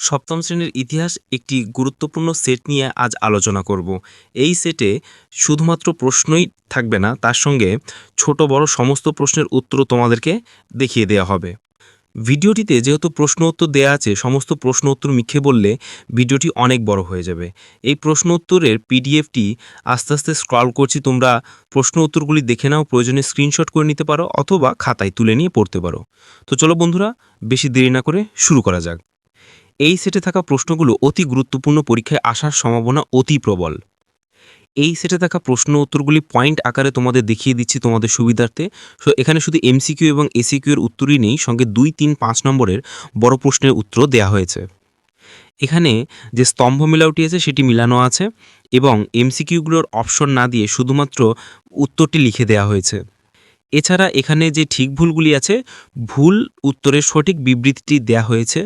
সপ্তম শ্রেণির ইতিহাস একটি গুরুত্বপূর্ণ সেট নিয়ে আজ আলোচনা করব। এই সেটে শুধুমাত্র প্রশ্নই থাকবে না, তার সঙ্গে ছোট বড় সমস্ত প্রশ্নের উত্তরও তোমাদেরকে দেখিয়ে দেওয়া হবে। ভিডিওটিতে যেহেতু প্রশ্ন উত্তর দেওয়া আছে, সমস্ত প্রশ্ন উত্তর মিখে বললে ভিডিওটি অনেক বড় হয়ে যাবে। এই প্রশ্ন উত্তরের পিডিএফটি আস্তে আস্তে স্ক্রল করছি, তোমরা প্রশ্ন উত্তরগুলি দেখে নাও, প্রয়োজনে স্ক্রিনশট করে নিতে পারো অথবা খাতায় তুলে নিয়ে পড়তে পারো। তো চলো বন্ধুরা, বেশি দেরি না করে শুরু করা যাক। এই সেটে থাকা প্রশ্নগুলো অতি গুরুত্বপূর্ণ পরীক্ষায় আসার সম্ভাবনা অতি প্রবল। এই সেটে থাকা প্রশ্ন উত্তরগুলি পয়েন্ট আকারে তোমাদের দেখিয়ে দিচ্ছি তোমাদের সুবিধার্থে। সো এখানে শুধু এমসিকিউ এবং এসিকিউ এর উত্তরই নেই, সঙ্গে দুই, তিন, পাঁচ নম্বরের বড় প্রশ্নের উত্তর দেওয়া হয়েছে। এখানে যে স্তম্ভ মিলাওটি আছে, সেটি মিলানো আছে এবং এমসিকিউগুলোর অপশন না দিয়ে শুধুমাত্র উত্তরটি লিখে দেওয়া হয়েছে। এছাড়া এখানে যে ঠিক ভুলগুলি আছে, ভুল উত্তরের সঠিক বিবৃতিটি দেয়া হয়েছে।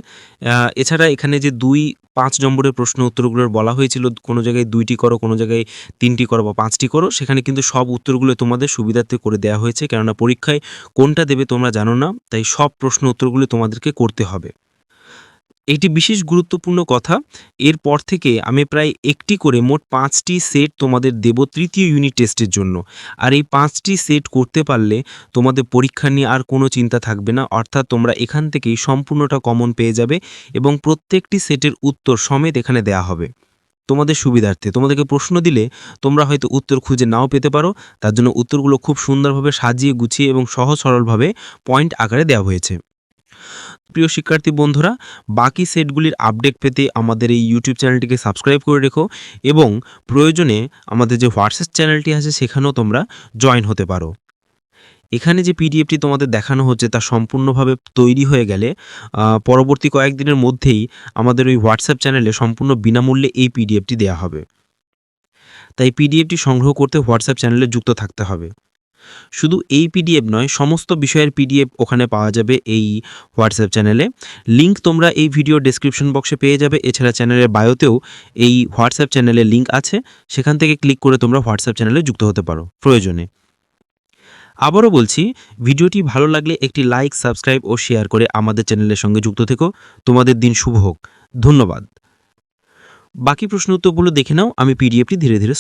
এছাড়া এখানে যে দুই পাঁচ নম্বরের প্রশ্ন উত্তরগুলোর বলা হয়েছিল, কোনো জায়গায় দুইটি করো, কোনো জায়গায় তিনটি করো বা পাঁচটি করো, সেখানে কিন্তু সব উত্তরগুলো তোমাদের সুবিধার্থে করে দেওয়া হয়েছে। কেননা পরীক্ষায় কোনটা দেবে তোমরা জানো না, তাই সব প্রশ্ন উত্তরগুলো তোমাদেরকে করতে হবে। এইটি বিশেষ গুরুত্বপূর্ণ কথা। এরপর থেকে আমি প্রায় একটি করে মোট পাঁচটি সেট তোমাদের দেব তৃতীয় ইউনিট টেস্টের জন্য। আর এই পাঁচটি সেট করতে পারলে তোমাদের পরীক্ষা নিয়ে আর কোনো চিন্তা থাকবে না। অর্থাৎ তোমরা এখান থেকেই সম্পূর্ণটা কমন পেয়ে যাবে এবং প্রত্যেকটি সেটের উত্তর সমেত এখানে দেয়া হবে। তোমাদের সুবিধার্থে তোমাদেরকে প্রশ্ন দিলে তোমরা হয়তো উত্তর খুঁজে নাও পেতে পারো। তার জন্য উত্তরগুলো খুব সুন্দরভাবে সাজিয়ে গুছিয়ে এবং সহজ সরলভাবে পয়েন্ট আকারে দেওয়া হয়েছে। প্রিয় শিক্ষার্থী বন্ধুরা, বাকি সেটগুলির আপডেট পেতে আমাদের এই ইউটিউব চ্যানেলটিকে সাবস্ক্রাইব করে রেখো এবং প্রয়োজনে আমাদের যে হোয়াটসঅ্যাপ চ্যানেলটি আছে সেখানেও তোমরা জয়েন হতে পারো। এখানে যে পিডিএফটি তোমাদের দেখানো হচ্ছে তা সম্পূর্ণভাবে তৈরি হয়ে গেলে পরবর্তী কয়েকদিনের মধ্যেই আমাদের ওই হোয়াটসঅ্যাপ চ্যানেলে সম্পূর্ণ বিনামূল্যে এই পিডিএফটি দেওয়া হবে। তাই পিডিএফটি সংগ্রহ করতে হোয়াটসঅ্যাপ চ্যানেলে যুক্ত থাকতে হবে। শুধু এই পিডিএফ নয়, সমস্ত বিষয়ের পিডিএফ ওখানে পাওয়া যাবে এই হোয়াটসঅ্যাপ চ্যানেলে লিংক তোমরা এই ভিডিও ডেসক্রিপশন বক্সে পেয়ে যাবে। এছাড়া চ্যানেলের বায়োতেও এই হোয়াটসঅ্যাপ চ্যানেলের লিংক আছে। সেখান থেকে ক্লিক করে তোমরা হোয়াটসঅ্যাপ চ্যানেলে যুক্ত হতে পারো প্রয়োজনে। আবারও বলছি ভিডিওটি ভালো লাগলে একটি লাইক সাবস্ক্রাইব ও শেয়ার করে আমাদের চ্যানেলের সঙ্গে যুক্ত থেকো। তোমাদের দিন শুভ হোক। ধন্যবাদ। বাকি প্রশ্ন উত্তরগুলো দেখে নাও। আমি পিডিএফটি ধীরে ধীরে